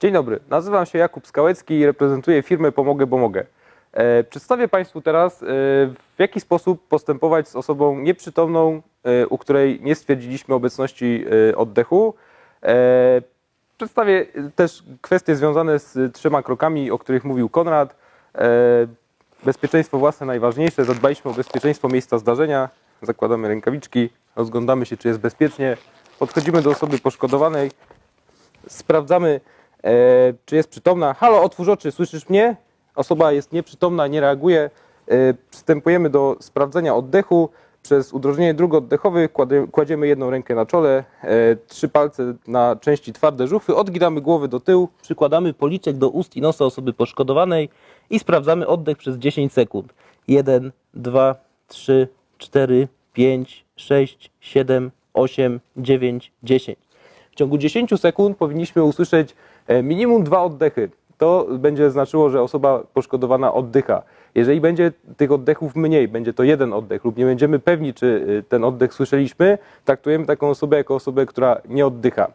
Dzień dobry, nazywam się Jakub Skałecki i reprezentuję firmę Pomogę, bo mogę. E, przedstawię Państwu teraz, e, w jaki sposób postępować z osobą nieprzytomną, e, u której nie stwierdziliśmy obecności oddechu. Przedstawię też kwestie związane z trzema krokami, o których mówił Konrad. Bezpieczeństwo własne najważniejsze, zadbaliśmy o bezpieczeństwo miejsca zdarzenia, zakładamy rękawiczki, rozglądamy się, czy jest bezpiecznie, podchodzimy do osoby poszkodowanej, sprawdzamy, czy jest przytomna. Halo, otwórz oczy, słyszysz mnie? Osoba jest nieprzytomna, nie reaguje. E, przystępujemy do sprawdzenia oddechu. Przez udrożnienie dróg oddechowych kładzie- kładziemy jedną rękę na czole, e, trzy palce na części twarde żuchwy, odginamy głowy do tyłu, Przykładamy policzek do ust i nosa osoby poszkodowanej i sprawdzamy oddech przez 10 sekund. 1, 2, 3, 4, 5, 6, 7, 8, 9, 10. W ciągu 10 sekund powinniśmy usłyszeć e, minimum dwa oddechy. To będzie znaczyło, że osoba poszkodowana oddycha. Jeżeli będzie tych oddechów mniej, będzie to jeden oddech lub nie będziemy pewni, czy e, ten oddech słyszeliśmy, traktujemy taką osobę jako osobę, która nie oddycha.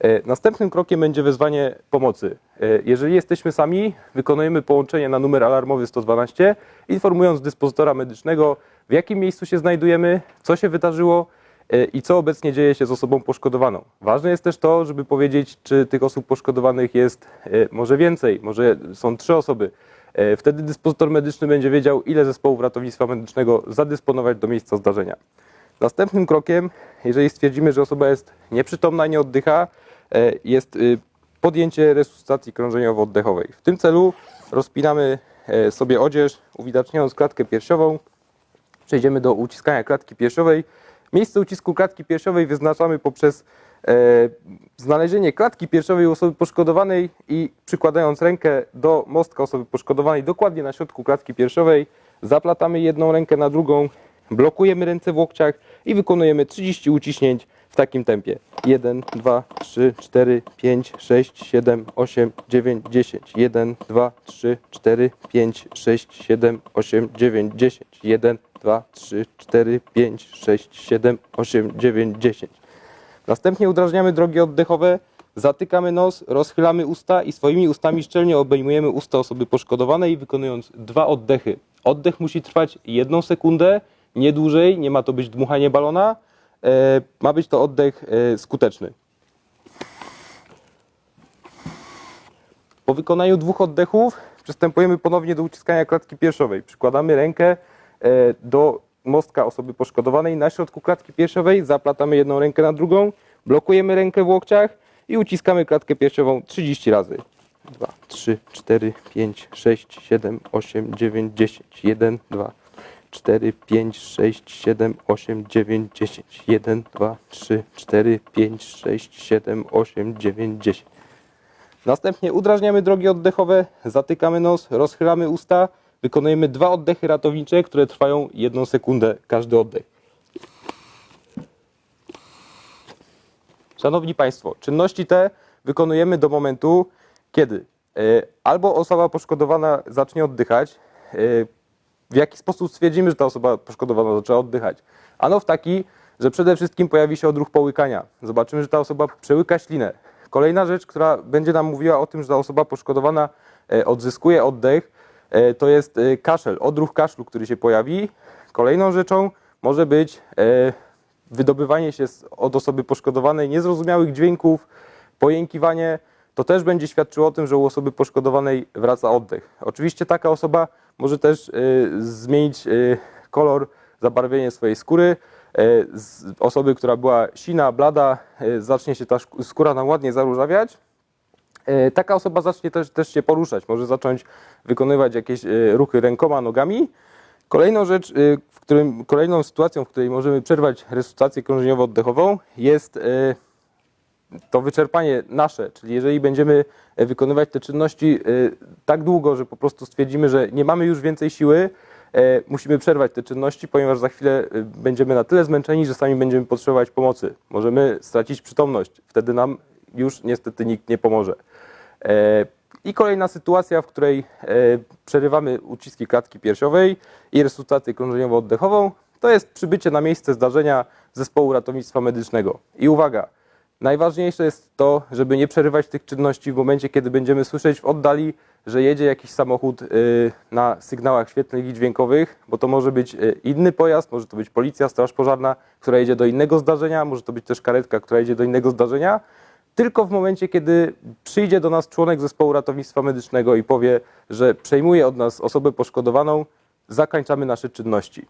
E, Następnym krokiem będzie wezwanie pomocy. E, Jeżeli jesteśmy sami, wykonujemy połączenie na numer alarmowy 112, informując dyspozytora medycznego, w jakim miejscu się znajdujemy, co się wydarzyło e, i co obecnie dzieje się z osobą poszkodowaną. Ważne jest też to, żeby powiedzieć, czy tych osób poszkodowanych jest e, może więcej, może są trzy osoby. E, Wtedy dyspozytor medyczny będzie wiedział, ile zespołów ratownictwa medycznego zadysponować do miejsca zdarzenia. Następnym krokiem, jeżeli stwierdzimy, że osoba jest nieprzytomna, nie oddycha, e, jest y, podjęcie resuscytacji krążeniowo-oddechowej. W tym celu rozpinamy e, sobie odzież, uwidaczniając klatkę piersiową. Przejdziemy do uciskania klatki piersiowej. Miejsce ucisku klatki piersiowej wyznaczamy poprzez e, znalezienie klatki piersiowej u osoby poszkodowanej i przykładając rękę do mostka osoby poszkodowanej dokładnie na środku klatki piersiowej, zaplatamy jedną rękę na drugą, blokujemy ręce w łokciach i wykonujemy 30 uciśnięć w takim tempie. 1, 2, 3, 4, 5, 6, 7, 8, 9, 10. 1, 2, 3, 4, 5, 6, 7, 8, 9, 10. 1, 2, 3, 4, 5, 6, 7, 8, 9, 10. Następnie udrażniamy drogi oddechowe, zatykamy nos, rozchylamy usta i swoimi ustami szczelnie obejmujemy usta osoby poszkodowanej, wykonując dwa oddechy. Oddech musi trwać jedną sekundę, nie dłużej, nie ma to być dmuchanie balona, e, ma być to oddech e, skuteczny. Po wykonaniu dwóch oddechów przystępujemy ponownie do uciskania klatki piersiowej. Przykładamy rękę do mostka osoby poszkodowanej na środku klatki piersiowej, zaplatamy jedną rękę na drugą, blokujemy rękę w łokciach i uciskamy klatkę piersiową 30 razy. 2, 3, 4, 5, 6, 7, 8, 9, 10. 1, 2, 4, 5, 6, 7, 8, 9, 10. 1, 2, 3, 4, 5, 6, 7, 8, 9, 10. Następnie udrażniamy drogi oddechowe, zatykamy nos, rozchylamy usta, wykonujemy dwa oddechy ratownicze, które trwają jedną sekundę każdy oddech. Szanowni Państwo, czynności te wykonujemy do momentu, kiedy e, albo osoba poszkodowana zacznie oddychać, e, w jaki sposób stwierdzimy, że ta osoba poszkodowana zaczęła oddychać. Ano w taki, że przede wszystkim pojawi się odruch połykania. Zobaczymy, że ta osoba przełyka ślinę. Kolejna rzecz, która będzie nam mówiła o tym, że ta osoba poszkodowana e, odzyskuje oddech, to jest e, kaszel, odruch kaszlu, który się pojawi. Kolejną rzeczą może być e, wydobywanie się od osoby poszkodowanej niezrozumiałych dźwięków, pojękiwanie, to też będzie świadczyło o tym, że u osoby poszkodowanej wraca oddech. Oczywiście taka osoba może też zmienić kolor, zabarwienie swojej skóry. Z osoby, która była sina, blada, zacznie się ta skóra nam ładnie zaróżawiać. E, taka osoba zacznie też, też się poruszać, może zacząć wykonywać jakieś e, ruchy rękoma, nogami. Kolejną rzecz, e, w którym, kolejną sytuacją, w której możemy przerwać resuscytację krążeniowo-oddechową jest to wyczerpanie nasze, czyli jeżeli będziemy wykonywać te czynności tak długo, że po prostu stwierdzimy, że nie mamy już więcej siły, musimy przerwać te czynności, ponieważ za chwilę będziemy na tyle zmęczeni, że sami będziemy potrzebować pomocy. Możemy stracić przytomność, wtedy nam już niestety nikt nie pomoże. E, I kolejna sytuacja, w której e, przerywamy uciski klatki piersiowej i resuscytację krążeniowo-oddechową, to jest przybycie na miejsce zdarzenia zespołu ratownictwa medycznego. I uwaga, Najważniejsze jest to, żeby nie przerywać tych czynności w momencie, kiedy będziemy słyszeć w oddali, że jedzie jakiś samochód y, na sygnałach świetlnych i dźwiękowych, bo to może być inny pojazd, może to być policja, straż pożarna, która jedzie do innego zdarzenia, może to być też karetka, która jedzie do innego zdarzenia. Tylko w momencie, kiedy przyjdzie do nas członek zespołu ratownictwa medycznego i powie, że przejmuje od nas osobę poszkodowaną, zakończamy nasze czynności.